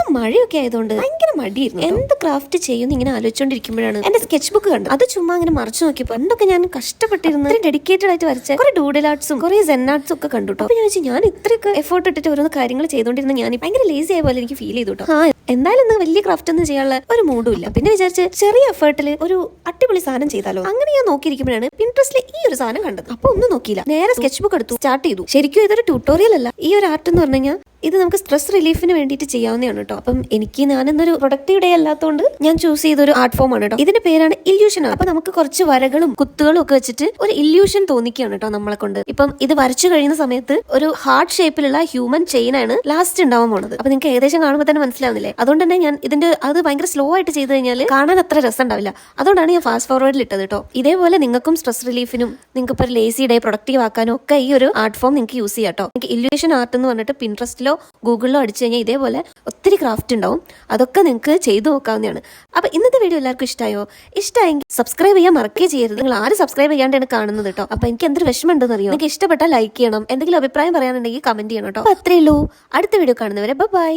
ഇന്ന് മഴയൊക്കെ ആയതുകൊണ്ട് ഭയങ്കര മടിയായിരുന്നു എന്ത് ക്രാഫ്റ്റ് ചെയ്യുമെന്ന് ഇങ്ങനെ ആലോചിച്ചോണ്ടിരിക്കുമ്പോഴാണ്? എന്റെ സ്കെച്ച് ബുക്ക് കണ്ടു. അത് ചുമ്മാ അങ്ങനെ മറിച്ചു നോക്കിയപ്പോൾ എന്തൊക്കെ ഞാൻ കഷ്ടപ്പെട്ടിരുന്നു ഡെഡിക്കേറ്റഡ് ആയിട്ട് വരച്ച കുറെ ഡൂഡൽ ആർട്സും കുറെ സെൻ ആർട്സും ഒക്കെ കണ്ടു അപ്പൊ ഞാൻ വെച്ചാൽ ഞാൻ ഇത്രയൊക്കെ എഫേർട്ട് ഇട്ടിട്ട് ഓരോന്ന് കാര്യങ്ങൾ ചെയ്തുകൊണ്ടിരുന്ന ഞാൻ ഭയങ്കര ലേസി ആയ പോലെ എനിക്ക് ഫീൽ ചെയ്തു കേട്ടോ. എന്തായാലും ഇന്ന് വലിയ ക്രാഫ്റ്റ് ഒന്നും ചെയ്യാനുള്ള ഒരു മൂഡും ഇല്ല. പിന്നെ വിചാരിച്ച് ചെറിയ എഫേർട്ടിൽ ഒരു അടിപൊളി സാധനം ചെയ്താലോ? അങ്ങനെ ഞാൻ നോക്കിയിരിക്കുമ്പോഴാണ് പിൻട്രസ്റ്റിൽ ഈ ഒരു സാധനം കണ്ടത്. അപ്പൊ ഒന്നും നോക്കിയില്ല. നേരെ സ്കെച്ച് ബുക്ക് എടുത്തു സ്റ്റാർട്ട് ചെയ്തു. ശരിക്കും ഇതൊരു ട്യൂട്ടോറിയൽ അല്ല. ഈ ഒരു ആർട്ട് എന്ന് പറഞ്ഞു ഇത് നമുക്ക് സ്ട്രെസ് റിലീഫിന് വേണ്ടിയിട്ട് ചെയ്യാവുന്നതാണ് കേട്ടോ അപ്പം എനിക്ക് ഞാനെന്നൊരു പ്രൊഡക്റ്റീവ് ഡേ അല്ലാത്തതുകൊണ്ട് ഞാൻ ചൂസ് ചെയ്ത ഒരു ആർട്ട് ഫോം ആണ് കേട്ടോ ഇതിന്റെ പേരാണ് ഇല്യൂഷൻ അപ്പൊ നമുക്ക് കുറച്ച് വരകളും കുത്തുകളും ഒക്കെ വെച്ചിട്ട് ഒരു ഇല്യൂഷൻ തോന്നിക്കുകയാണ് കേട്ടോ നമ്മളെ കൊണ്ട്. ഇപ്പം ഇത് വരച്ചു കഴിയുന്ന സമയത്ത് ഒരു ഹാർട്ട് ഷേപ്പിലുള്ള ഹ്യൂമൻ ചെയിൻ ആണ് ലാസ്റ്റ് ഉണ്ടാവാൻ പോണത്. അപ്പൊ നിങ്ങൾക്ക് ഏകദേശം കാണുമ്പോൾ തന്നെ മനസ്സിലാവുന്നില്ലേ? അതുകൊണ്ട് തന്നെ ഞാൻ ഇതിന്റെ അത് ഭയങ്കര സ്ലോ ആയിട്ട് ചെയ്ത് കഴിഞ്ഞാൽ കാണാൻ അത്ര രസം ഉണ്ടാവില്ല. അതുകൊണ്ടാണ് ഞാൻ ഫാസ്റ്റ് ഫോർവേഡിൽ ഇട്ടത് കേട്ടോ ഇതേപോലെ നിങ്ങൾക്കും സ്ട്രെസ് റിലീഫിനും നിങ്ങൾക്ക് ഇപ്പോൾ ലേസി ഡേ പ്രൊഡക്റ്റീവ് ആക്കാനും ഒക്കെ ഈ ഒരു ആർട്ട് ഫോം നിങ്ങൾക്ക് യൂസ് ചെയ്യാം കേട്ടോ നിങ്ങൾക്ക് ഇല്യൂഷൻ ആർട്ട് എന്ന് പറഞ്ഞിട്ട് പിൻട്രസ്റ്റിലോ ഗൂഗിളിലോ അടിച്ചു കഴിഞ്ഞാൽ ഇതേപോലെ ഒത്തിരി ക്രാഫ്റ്റ് ഉണ്ടാവും. അതൊക്കെ നിങ്ങൾക്ക് ചെയ്തു നോക്കാവുന്നതാണ്. അപ്പോൾ ഇന്നത്തെ വീഡിയോ എല്ലാവർക്കും ഇഷ്ടമായോ ഇഷ്ടമായെങ്കിൽ സബ്സ്ക്രൈബ് ചെയ്യാൻ മറക്കേ ചെയ്യരുത്. നിങ്ങൾ ആരും സബ്സ്ക്രൈബ് ചെയ്യാണ്ടാണ് കാണുന്നത് കേട്ടോ അപ്പോൾ എനിക്ക് എന്തൊരു വിഷമം ഉണ്ടെന്ന് നിങ്ങൾക്ക് ഇഷ്ടപ്പെട്ടാൽ ലൈക്ക് ചെയ്യണം. എന്തെങ്കിലും അഭിപ്രായം പറയാനുണ്ടെങ്കിൽ കമന്റ് ചെയ്യണം കേട്ടോ അപ്പോൾ അത്രേ ഉള്ളൂ. അടുത്ത വീഡിയോ കാണുന്നവരെ ബൈ